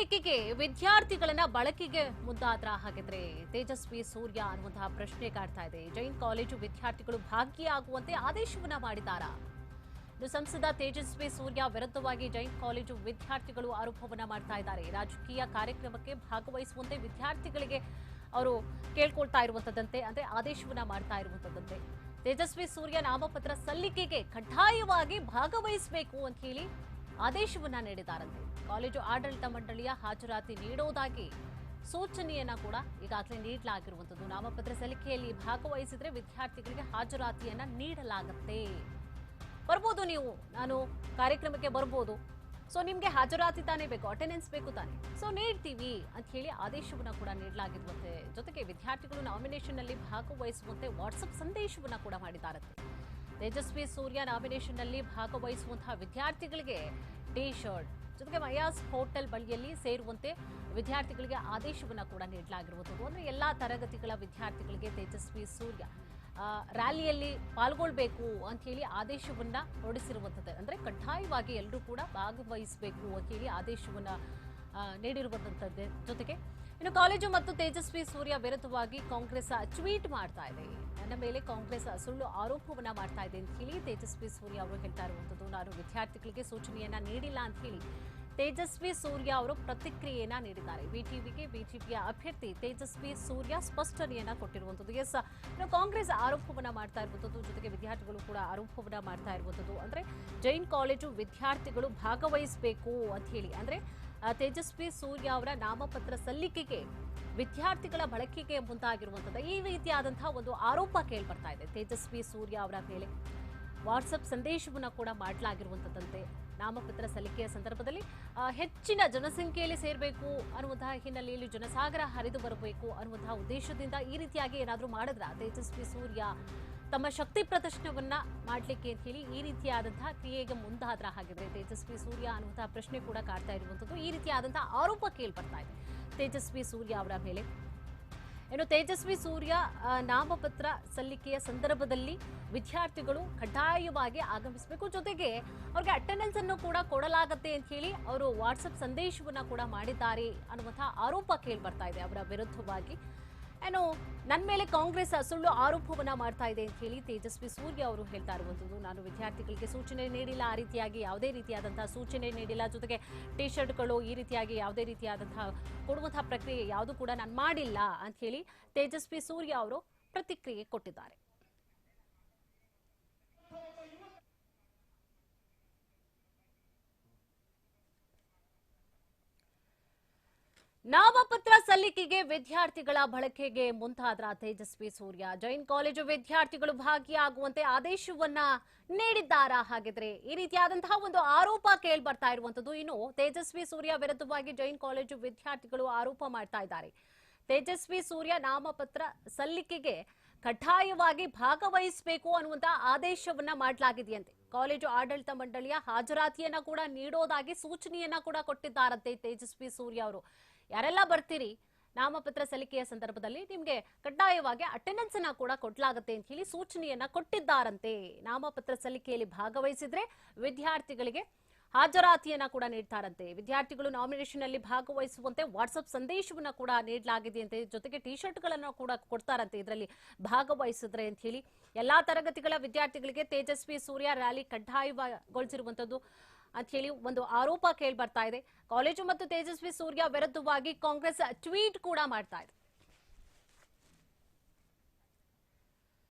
ಸಲ್ಲಿಕೆಗೆ ವಿದ್ಯಾರ್ಥಿಗಳನ್ನ ಬಳಕೆಗೆ ಮುಂದಾದ್ರ ಹಾಗಿದ್ರೆ ತೇಜಸ್ವಿ ಸೂರ್ಯ ಅನ್ನುವಂತಹ ಪ್ರಶ್ನೆ ಕಾಡ್ತಾ ಇದೆ. ಜೈನ್ ಕಾಲೇಜು ವಿದ್ಯಾರ್ಥಿಗಳು ಭಾಗಿಯಾಗುವಂತೆ ಆದೇಶವನ್ನ ಮಾಡಿದ್ದಾರ ಸಂಸದ ತೇಜಸ್ವಿ ಸೂರ್ಯ ವಿರುದ್ಧವಾಗಿ ಜೈನ್ ಕಾಲೇಜು ವಿದ್ಯಾರ್ಥಿಗಳು ಆರೋಪವನ್ನ ಮಾಡ್ತಾ ಇದ್ದಾರೆ. ರಾಜಕೀಯ ಕಾರ್ಯಕ್ರಮಕ್ಕೆ ಭಾಗವಹಿಸುವಂತೆ ವಿದ್ಯಾರ್ಥಿಗಳಿಗೆ ಅವರು ಕೇಳ್ಕೊಳ್ತಾ ಇರುವಂತದ್ದಂತೆ, ಅಂದ್ರೆ ಆದೇಶವನ್ನ ಮಾಡ್ತಾ ಇರುವಂತದ್ದಂತೆ. ತೇಜಸ್ವಿ ಸೂರ್ಯ ನಾಮಪತ್ರ ಸಲ್ಲಿಕೆಗೆ ಕಡ್ಡಾಯವಾಗಿ ಭಾಗವಹಿಸಬೇಕು ಅಂತ ಹೇಳಿ ಆದೇಶವನ್ನ ನೀಡಿದ್ದಾರಂತೆ ಕಾಲೇಜು ಆಡಳಿತ ಮಂಡಳಿಯ ಹಾಜರಾತಿ ನೀಡೋದಾಗಿ ಸೂಚನೆಯನ್ನ ಕೂಡ ಈಗಾಗಲೇ ನೀಡಲಾಗಿರುವಂತದ್ದು ನಾಮಪತ್ರ ಸಲ್ಲಿಕೆಯಲ್ಲಿ ಭಾಗವಹಿಸಿದ್ರೆ ವಿದ್ಯಾರ್ಥಿಗಳಿಗೆ ಹಾಜರಾತಿಯನ್ನ ನೀಡಲಾಗುತ್ತೆ. ಬರ್ಬೋದು ನೀವು. ನಾನು ಕಾರ್ಯಕ್ರಮಕ್ಕೆ ಬರ್ಬೋದು. ಸೊ ನಿಮ್ಗೆ ಹಾಜರಾತಿ ತಾನೇ ಬೇಕು ಅಟೆಂಡೆನ್ಸ್ ಬೇಕು ತಾನೆ. ಸೊ ನೀಡ್ತೀವಿ ಅಂತ ಹೇಳಿ ಆದೇಶವನ್ನ ಕೂಡ ನೀಡಲಾಗಿರುವಂತೆ. ಜೊತೆಗೆ ವಿದ್ಯಾರ್ಥಿಗಳು ನಾಮಿನೇಷನ್ನಲ್ಲಿ ಭಾಗವಹಿಸುವಂತೆ ವಾಟ್ಸಪ್ ಸಂದೇಶವನ್ನ ಕೂಡ ಮಾಡಿದ್ದಾರಂತೆ ತೇಜಸ್ವಿ ಸೂರ್ಯ ನಾಮಿನೇಷನ್ನಲ್ಲಿ ಭಾಗವಹಿಸುವಂತಹ ವಿದ್ಯಾರ್ಥಿಗಳಿಗೆ ಟಿ ಶರ್ಟ್ ಜೊತೆಗೆ ಮಯಾಸ್ ಹೋಟೆಲ್ ಬಳಿಯಲ್ಲಿ ಸೇರುವಂತೆ ವಿದ್ಯಾರ್ಥಿಗಳಿಗೆ ಆದೇಶವನ್ನು ಕೂಡ ನೀಡಲಾಗಿರುವುದು. ಅಂದ್ರೆ ಎಲ್ಲಾ ತರಗತಿಗಳ ವಿದ್ಯಾರ್ಥಿಗಳಿಗೆ ತೇಜಸ್ವಿ ಸೂರ್ಯ ರ್ಯಾಲಿಯಲ್ಲಿ ಪಾಲ್ಗೊಳ್ಬೇಕು ಅಂತ ಹೇಳಿ ಆದೇಶವನ್ನ ಹೊರಡಿಸಿರುವಂಥದ್ದು. ಅಂದ್ರೆ ಕಡ್ಡಾಯವಾಗಿ ಎಲ್ಲರೂ ಕೂಡ ಭಾಗವಹಿಸಬೇಕು ಅಂತ ಹೇಳಿ ಆದೇಶವನ್ನ ನೀಡಿರುವಂಥದ್ದು. ಜೊತೆಗೆ ಇನ್ನು ಕಾಲೇಜು ಮತ್ತು ತೇಜಸ್ವಿ ಸೂರ್ಯ ವಿರುದ್ಧವಾಗಿ ಕಾಂಗ್ರೆಸ್ ಟ್ವೀಟ್ ಮಾಡ್ತಾ ಇದೆ. ನನ್ನ ಮೇಲೆ ಕಾಂಗ್ರೆಸ್ ಸುಳ್ಳು ಆರೋಪವನ್ನ ಮಾಡ್ತಾ ಇದೆ ಅಂತ ಹೇಳಿ ತೇಜಸ್ವಿ ಸೂರ್ಯ ಅವರು ಹೇಳ್ತಾ ಇರುವಂಥದ್ದು. ನಾನು ವಿದ್ಯಾರ್ಥಿಗಳಿಗೆ ಸೂಚನೆಯನ್ನ ನೀಡಿಲ್ಲ ಅಂತ ಹೇಳಿ ತೇಜಸ್ವಿ ಸೂರ್ಯ ಅವರು ಪ್ರತಿಕ್ರಿಯೆಯನ್ನ ನೀಡಿದ್ದಾರೆ. ಬಿಟಿವಿಗೆ ಬಿಜೆಪಿಯ ಅಭ್ಯರ್ಥಿ ತೇಜಸ್ವಿ ಸೂರ್ಯ ಸ್ಪಷ್ಟನೆಯನ್ನ ಕೊಟ್ಟಿರುವಂತದ್ದು. ಎಸ್ ಕಾಂಗ್ರೆಸ್ ಆರೋಪವನ್ನ ಮಾಡ್ತಾ ಇರುವಂತದ್ದು, ಜೊತೆಗೆ ವಿದ್ಯಾರ್ಥಿಗಳು ಕೂಡ ಆರೋಪವನ್ನ ಮಾಡ್ತಾ ಇರುವಂತದ್ದು. ಅಂದ್ರೆ ಜೈನ್ ಕಾಲೇಜು ವಿದ್ಯಾರ್ಥಿಗಳು ಭಾಗವಹಿಸಬೇಕು ಅಂತ ಹೇಳಿ. ಅಂದ್ರೆ ತೇಜಸ್ವಿ ಸೂರ್ಯ ಅವರ ನಾಮಪತ್ರ ಸಲ್ಲಿಕೆಗೆ ವಿದ್ಯಾರ್ಥಿಗಳ ಬಳಕೆಗೆ ಮುಂದಾಗಿರುವಂತದ್ದು. ಈ ರೀತಿಯಾದಂತಹ ಒಂದು ಆರೋಪ ಕೇಳ್ಬರ್ತಾ ಇದೆ ತೇಜಸ್ವಿ ಸೂರ್ಯ ಅವರ ಮೇಲೆ. ವಾಟ್ಸಪ್ ಸಂದೇಶವನ್ನು ಕೂಡ ಮಾಡಲಾಗಿರುವಂಥದ್ದಂತೆ ನಾಮಪತ್ರ ಸಲ್ಲಿಕೆಯ ಸಂದರ್ಭದಲ್ಲಿ ಹೆಚ್ಚಿನ ಜನಸಂಖ್ಯೆಯಲ್ಲಿ ಸೇರಬೇಕು ಅನ್ನುವಂತಹ ಹಿನ್ನೆಲೆಯಲ್ಲಿ ಜನಸಾಗರ ಹರಿದು ಬರಬೇಕು ಅನ್ನುವಂತಹ ಉದ್ದೇಶದಿಂದ ಈ ರೀತಿಯಾಗಿ ಏನಾದರೂ ಮಾಡಿದ್ರ? ತೇಜಸ್ವಿ ಸೂರ್ಯ ತಮ್ಮ ಶಕ್ತಿ ಪ್ರದರ್ಶನವನ್ನ ಮಾಡ್ಲಿಕ್ಕೆ ಅಂತ ಹೇಳಿ ಈ ರೀತಿಯಾದಂತಹ ಕ್ರಿಯೆಗೆ ಮುಂದಾದ್ರ ಹಾಗಿದ್ರೆ ತೇಜಸ್ವಿ ಸೂರ್ಯ ಅನ್ನುವಂತಹ ಪ್ರಶ್ನೆ ಕೂಡ ಕಾಡ್ತಾ ಇರುವಂಥದ್ದು. ಈ ರೀತಿಯಾದಂತಹ ಆರೋಪ ಕೇಳ್ಬರ್ತಾ ಇದೆ. ತೇಜಸ್ವಿ ಸೂರ್ಯ ಅವರ ಮೇಲೆ ಇನ್ನು ತೇಜಸ್ವಿ ಸೂರ್ಯ ನಾಮಪತ್ರ ಸಲ್ಲಿಕೆಯ ಸಂದರ್ಭದಲ್ಲಿ ವಿದ್ಯಾರ್ಥಿಗಳು ಕಡ್ಡಾಯವಾಗಿ ಆಗಮಿಸಬೇಕು. ಜೊತೆಗೆ ಅವ್ರಿಗೆ ಅಟೆಂಡೆನ್ಸ್ ಅನ್ನು ಕೂಡ ಕೊಡಲಾಗತ್ತೆ ಅಂತ ಹೇಳಿ ಅವರು ವಾಟ್ಸಪ್ ಸಂದೇಶವನ್ನ ಕೂಡ ಮಾಡಿದ್ದಾರೆ ಅನ್ನುವಂಥ ಆರೋಪ ಕೇಳಿ ಬರ್ತಾ ಇದೆ ಅವರ ವಿರುದ್ಧವಾಗಿ. ಏನು ನನ್ನ ಮೇಲೆ ಕಾಂಗ್ರೆಸ್ ಸುಳ್ಳು ಆರೋಪವನ್ನ ಮಾಡ್ತಾ ಇದೆ ಅಂತ ಹೇಳಿ ತೇಜಸ್ವಿ ಸೂರ್ಯ ಅವರು ಹೇಳ್ತಾ ಇರುವಂಥದ್ದು. ನಾನು ವಿದ್ಯಾರ್ಥಿಗಳಿಗೆ ಸೂಚನೆ ನೀಡಿಲ್ಲ, ಆ ರೀತಿಯಾಗಿ ಯಾವುದೇ ರೀತಿಯಾದಂತಹ ಸೂಚನೆ ನೀಡಿಲ್ಲ. ಜೊತೆಗೆ ಟಿ ಶರ್ಟ್ಗಳು ಈ ರೀತಿಯಾಗಿ ಯಾವುದೇ ರೀತಿಯಾದಂತಹ ಕೊಡುವಂತಹ ಪ್ರಕ್ರಿಯೆ ಯಾವುದು ಕೂಡ ನಾನು ಮಾಡಿಲ್ಲ ಅಂತ ಹೇಳಿ ತೇಜಸ್ವಿ ಸೂರ್ಯ ಅವರು ಪ್ರತಿಕ್ರಿಯೆ ಕೊಟ್ಟಿದ್ದಾರೆ. ನಾಮಪತ್ರ ಸಲ್ಲಿಕೆಗೆ ವಿದ್ಯಾರ್ಥಿಗಳ ಬಳಕೆಗೆ ಮುಂತಾದ್ರ ತೇಜಸ್ವಿ ಸೂರ್ಯ. ಜೈನ್ ಕಾಲೇಜು ವಿದ್ಯಾರ್ಥಿಗಳು ಭಾಗಿಯಾಗುವಂತೆ ಆದೇಶವನ್ನ ನೀಡಿದ್ದಾರಾ ಹಾಗಿದ್ರೆ ಈ ರೀತಿಯಾದಂತಹ ಒಂದು ಆರೋಪ ಕೇಳಿ ಬರ್ತಾ ಇರುವಂತದ್ದು ಇನ್ನು ತೇಜಸ್ವಿ ಸೂರ್ಯ ವಿರುದ್ಧವಾಗಿ ಜೈನ್ ಕಾಲೇಜು ವಿದ್ಯಾರ್ಥಿಗಳು ಆರೋಪ ಮಾಡ್ತಾ ಇದ್ದಾರೆ. ತೇಜಸ್ವಿ ಸೂರ್ಯ ನಾಮಪತ್ರ ಸಲ್ಲಿಕೆಗೆ ಕಡ್ಡಾಯವಾಗಿ ಭಾಗವಹಿಸಬೇಕು ಅನ್ನುವಂತ ಆದೇಶವನ್ನ ಮಾಡಲಾಗಿದೆಯಂತೆ. ಕಾಲೇಜು ಆಡಳಿತ ಮಂಡಳಿಯ ಹಾಜರಾತಿಯನ್ನ ಕೂಡ ನೀಡೋದಾಗಿ ಸೂಚನೆಯನ್ನ ಕೂಡ ಕೊಟ್ಟಿದ್ದಾರಂತೆ ತೇಜಸ್ವಿ ಸೂರ್ಯ ಅವರು. ಯಾರೆಲ್ಲ ಬರ್ತೀರಿ? ನಾಮಪತ್ರ ಸಲ್ಲಿಕೆಯ ಸಂದರ್ಭದಲ್ಲಿ ನಿಮ್ಗೆ ಕಡ್ಡಾಯವಾಗಿ ಅಟೆಂಡೆನ್ಸ್ ಅನ್ನ ಕೂಡ ಕೊಡ್ಲಾಗತ್ತೆ ಅಂತ ಹೇಳಿ ಸೂಚನೆಯನ್ನ ಕೊಟ್ಟಿದ್ದಾರಂತೆ. ನಾಮಪತ್ರ ಸಲ್ಲಿಕೆಯಲ್ಲಿ ಭಾಗವಹಿಸಿದ್ರೆ ವಿದ್ಯಾರ್ಥಿಗಳಿಗೆ ಹಾಜರಾತಿಯನ್ನ ಕೂಡ ನೀಡ್ತಾರಂತೆ. ವಿದ್ಯಾರ್ಥಿಗಳು ನಾಮಿನೇಷನ್ ಅಲ್ಲಿ ಭಾಗವಹಿಸುವಂತೆ ವಾಟ್ಸ್ಆಪ್ ಸಂದೇಶವನ್ನ ಕೂಡ ನೀಡಲಾಗಿದೆ ನೀಡಲಾಗಿದೆಯಂತೆ ಜೊತೆಗೆ ಟಿ ಶರ್ಟ್ಗಳನ್ನು ಕೂಡ ಕೊಡ್ತಾರಂತೆ ಇದರಲ್ಲಿ ಭಾಗವಹಿಸಿದ್ರೆ ಅಂತ ಹೇಳಿ. ಎಲ್ಲಾ ತರಗತಿಗಳ ವಿದ್ಯಾರ್ಥಿಗಳಿಗೆ ತೇಜಸ್ವಿ ಸೂರ್ಯ ರ್ಯಾಲಿ ಕಡ್ಡಾಯಗೊಳಿಸಿರುವಂತದ್ದು ಅಂತ ಹೇಳಿ ಒಂದು ಆರೋಪ ಕೇಳಿ ಬರ್ತಾ ಇದೆ. ಕಾಲೇಜು ಮತ್ತು ತೇಜಸ್ವಿ ಸೂರ್ಯ ವಿರುದ್ಧವಾಗಿ ಕಾಂಗ್ರೆಸ್ ಟ್ವೀಟ್ ಕೂಡ ಮಾಡ್ತಾ ಇದೆ.